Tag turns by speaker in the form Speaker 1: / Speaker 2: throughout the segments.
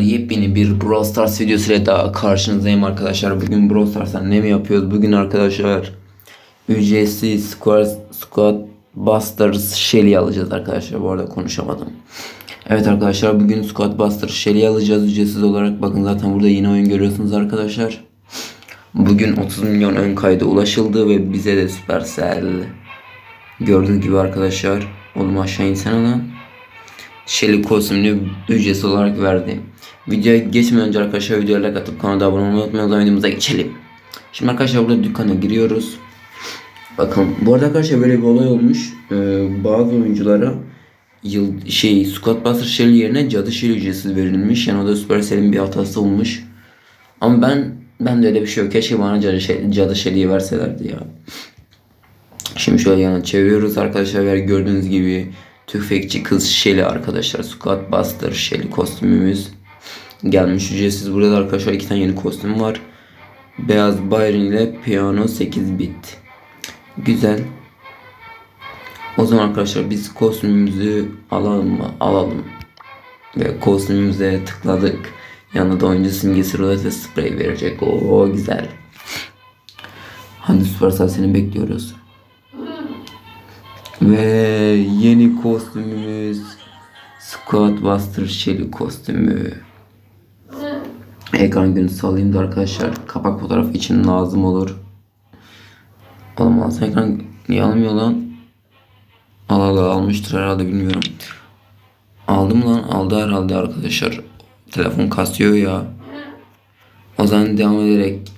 Speaker 1: Yepyeni bir Brawl Stars videosuyla daha karşınızdayım arkadaşlar. Bugün Brawl Stars'tan ne mi yapıyoruz? Bugün arkadaşlar ücretsiz Squad, Squad Busters Shelly alacağız arkadaşlar. Bu arada konuşamadım. Evet arkadaşlar bugün Squad Busters Shelly alacağız ücretsiz olarak. Bakın zaten burada yeni oyun görüyorsunuz arkadaşlar. Bugün 30 milyon ön kayda ulaşıldı ve bize de Supercell gördüğünüz gibi arkadaşlar. Oğlum aşağı insene lan. Shelly kostümünü ücretsiz olarak verdi. Videoya geçmeden önce arkadaşlar videoya like atıp kanala abone olmayı unutmayın. O zaman videomuza geçelim. Şimdi arkadaşlar burada dükkana giriyoruz. Bakın bu arada arkadaşlar böyle bir olay olmuş. Ee, bazı oyunculara yıl şey Squad Buster Shelly yerine Cadı Shelly ücretsiz verilmiş. Yani o da Supercell'in bir hatası olmuş. Ama ben ben de öyle bir şey yok. Keşke bana Cadı, Shelly, Cadı Shelly'yi verselerdi ya. Şimdi şöyle yana çeviriyoruz arkadaşlar gördüğünüz gibi tüfekçi kız Shelly arkadaşlar. Squad Buster Shelly kostümümüz gelmiş ücretsiz. Burada da arkadaşlar iki tane yeni kostüm var. Beyaz Byron ile Piano 8 bit. Güzel. O zaman arkadaşlar biz kostümümüzü alalım mı? Alalım. Ve kostümümüze tıkladık. Yanında da oyuncu simgesi roulette sprey verecek. Oo güzel. Hadi Supercell seni bekliyoruz. Ve yeni kostümümüz Squad Buster Shelly kostümü. Ekran görüntüsü alayım da arkadaşlar kapak fotoğrafı için lazım olur. Olmaz ekran niye almıyor lan? Al al, almıştır herhalde bilmiyorum. Aldım lan aldı herhalde arkadaşlar. Telefon kasıyor ya. O zaman devam ederek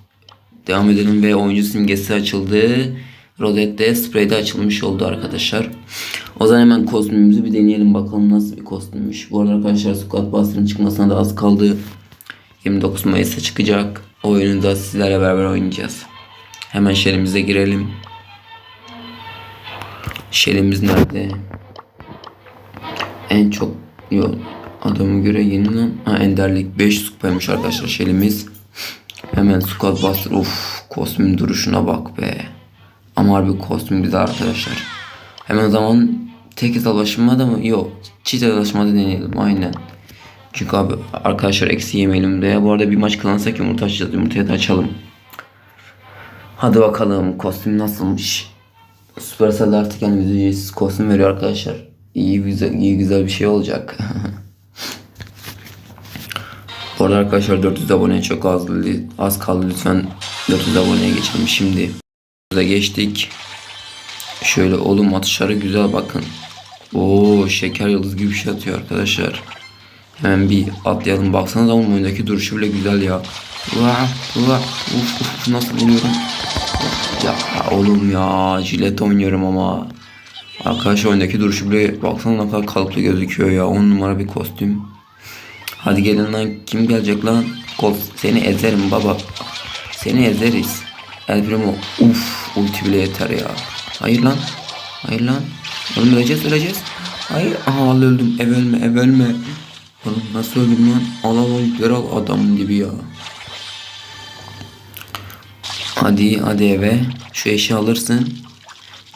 Speaker 1: devam edelim ve oyuncu simgesi açıldı. Rozette sprey de açılmış oldu arkadaşlar. O zaman hemen kostümümüzü bir deneyelim bakalım nasıl bir kostümmüş. Bu arada arkadaşlar Squad Buster'ın çıkmasına da az kaldı. 29 Mayıs'ta çıkacak. O oyunu da sizlerle beraber oynayacağız. Hemen şerimize girelim. Şerimiz nerede? En çok yok adamı göre yeni lan. Ha, enderlik 5 kupaymış arkadaşlar şelimiz. Hemen Squad Buster. Of kostümün duruşuna bak be. Ama harbi kostüm güzel arkadaşlar. Hemen o zaman tek hesaplaşmada mı? Yok. Çift hesaplaşmada deneyelim aynen. Çünkü abi arkadaşlar eksi yemeyelim de. Bu arada bir maç kazansak yumurta açacağız. Yumurtayı da açalım. Hadi bakalım kostüm nasılmış. Supercell artık yani ücretsiz kostüm veriyor arkadaşlar. İyi güzel, iyi güzel bir şey olacak. Bu arada arkadaşlar 400 aboneye çok az, az kaldı lütfen 400 aboneye geçelim şimdi. Burada geçtik. Şöyle oğlum atışları güzel bakın. Oo şeker yıldız gibi bir şey atıyor arkadaşlar. Hemen bir atlayalım. Baksanıza oğlum oyundaki duruşu bile güzel ya. Vah vah uf uf nasıl vuruyorum. Ya oğlum ya jilet oynuyorum ama. Arkadaşlar oyundaki duruşu bile baksana ne kadar kalıplı gözüküyor ya. 10 numara bir kostüm. Hadi gelin lan kim gelecek lan? Kol seni ezerim baba. Seni ezeriz. El Primo uf ulti bile yeter ya. Hayır lan. Hayır lan. Oğlum öleceğiz öleceğiz. Hayır. Aha vallahi öldüm. Ev ölme ev ölme. Oğlum nasıl öldüm lan? Al al ultileri al adamın gibi ya. Hadi hadi eve. Şu eşi alırsın.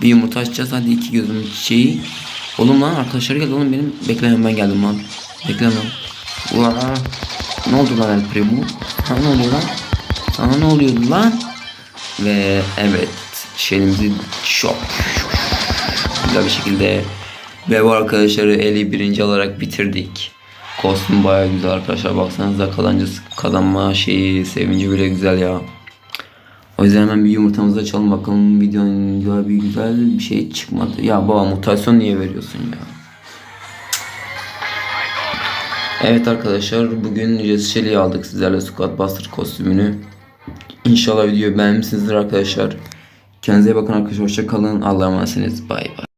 Speaker 1: Bir yumurta açacağız hadi iki gözüm çiçeği. Oğlum lan arkadaşlar geldi oğlum benim. Bekle ben geldim lan. Bekle lan. Vaa. Ne oldu lan El Primo? Sana ne oluyor lan? Sana ne oluyor lan? Ve evet şeyimizi çok güzel bir şekilde ve bu arkadaşları eli birinci olarak bitirdik. Kostüm baya güzel arkadaşlar baksanıza kazancı kazanma şeyi sevinci bile güzel ya. O yüzden hemen bir yumurtamızı açalım bakalım videonun güzel bir güzel bir şey çıkmadı. Ya baba mutasyon niye veriyorsun ya? Evet arkadaşlar bugün ücretsiz Shelly'i aldık sizlerle Squad Buster kostümünü. İnşallah videoyu beğenmişsinizdir arkadaşlar. Kendinize iyi bakın arkadaşlar. Hoşça kalın. Allah'a emanetsiniz. Bay bay.